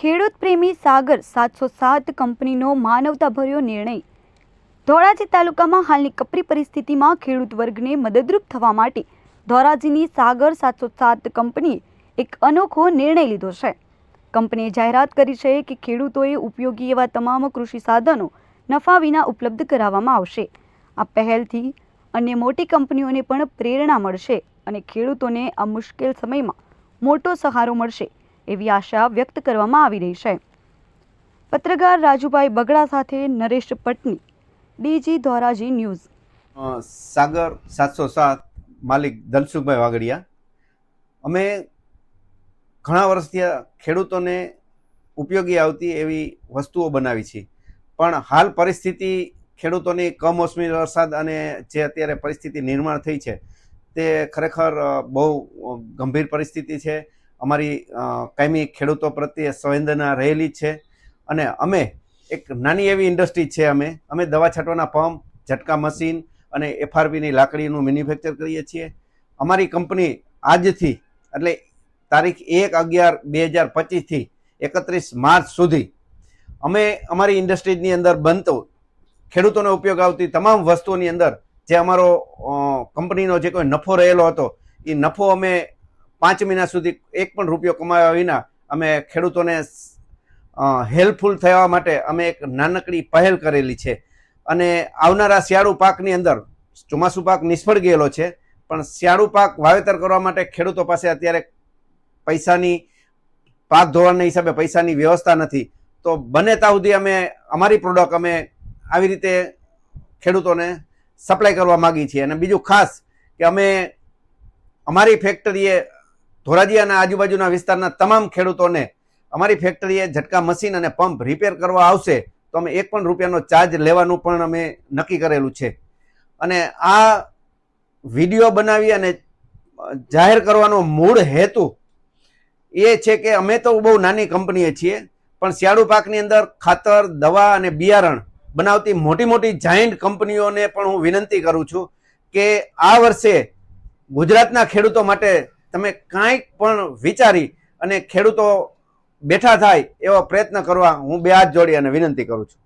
ખેડૂત પ્રેમી સાગર સાતસો સાત કંપનીનો માનવતાભર્યો નિર્ણય. ધોરાજી તાલુકામાં હાલની કપરી પરિસ્થિતિમાં ખેડૂત વર્ગને મદદરૂપ થવા માટે ધોરાજીની સાગર સાતસો સાત કંપનીએ એક અનોખો નિર્ણય લીધો છે. કંપનીએ જાહેરાત કરી છે કે ખેડૂતોએ ઉપયોગી એવા તમામ કૃષિ સાધનો નફા વિના ઉપલબ્ધ કરાવવામાં આવશે. આ પહેલથી અન્ય મોટી કંપનીઓને પણ પ્રેરણા મળશે અને ખેડૂતોને આ મુશ્કેલ સમયમાં મોટો સહારો મળશે. એવી આશા વ્યક્ત કરવામાં આવી રહી છે. પત્રકાર રાજુભાઈ બગડા સાથે નરેશ પટની, ડીજી ધોરાજી ન્યૂઝ. સાગર સાતસો સાત, માલિક ધનસુખભાઈ વાગડિયા. અમે ઘણા વર્ષથી ખેડૂતોને ઉપયોગી આવતી એવી વસ્તુઓ બનાવી છે. પણ હાલ પરિસ્થિતિ ખેડૂતોની કમોસમી વરસાદ અને જે અત્યારે પરિસ્થિતિ નિર્માણ થઈ છે, તે ખરેખર બહુ ગંભીર પરિસ્થિતિ છે. અમારી કાયમી ખેડૂતો પ્રત્યે સંવેદના રહેલી છે અને અમે એક નાની એવી ઇન્ડસ્ટ્રી છે અમે. અમે દવા છાંટવાના પંપ, ઝટકા મશીન અને એફઆરપીની લાકડીનું મેન્યુફેક્ચર કરીએ છીએ. અમારી કંપની આજથી, એટલે તારીખ એક અગિયાર બે હજાર પચીસથી એકત્રીસ માર્ચ સુધી અમે અમારી ઇન્ડસ્ટ્રીઝની અંદર બનતો, ખેડૂતોને ઉપયોગ આવતી તમામ વસ્તુઓની અંદર જે અમારો કંપનીનો જે કોઈ નફો રહેલો હતો, એ નફો અમે પાંચ મહિના સુધી એક પણ રૂપિયો કમાવ્યા વિના અમે ખેડૂતોને હેલ્પફુલ થવા માટે અમે એક નાનકડી પહેલ કરેલી છે. અને આવનારા શિયાળુ પાકની અંદર, ચોમાસું પાક નિષ્ફળ ગયેલો છે, પણ શિયાળુ પાક વાવેતર કરવા માટે ખેડૂતો પાસે અત્યારે પૈસાની, પાક ધોવાણના હિસાબે પૈસાની વ્યવસ્થા નથી. તો બને ત્યાં સુધી અમે, અમારી પ્રોડક્ટ અમે આવી રીતે ખેડૂતોને સપ્લાય કરવા માગીએ છીએ. અને બીજું ખાસ કે અમે, અમારી ફેક્ટરીએ ધોરાજી અને આજુબાજુના વિસ્તારના તમામ ખેડૂતોને અમારી ફેક્ટરીએ ઝટકા મશીન અને પંપ રિપેર કરવા આવશે તો અમે એક પણ રૂપિયાનો ચાર્જ લેવાનું પણ અમે નક્કી કરેલું છે. અને આ વીડિયો બનાવી અને જાહેર કરવાનો મૂળ હેતુ એ છે કે અમે તો બહુ નાની કંપનીએ છીએ, પણ શિયાળુ પાકની અંદર ખાતર, દવા અને બિયારણ બનાવતી મોટી મોટી જાયન્ટ કંપનીઓને પણ હું વિનંતી કરું છું કે આ વર્ષે ગુજરાતના ખેડૂતો માટે તમે કાંઈક પણ વિચારી અને ખેડૂતો બેઠા થાય એવો પ્રયત્ન કરવા હું બે હાથ જોડી અને વિનંતી કરું છું.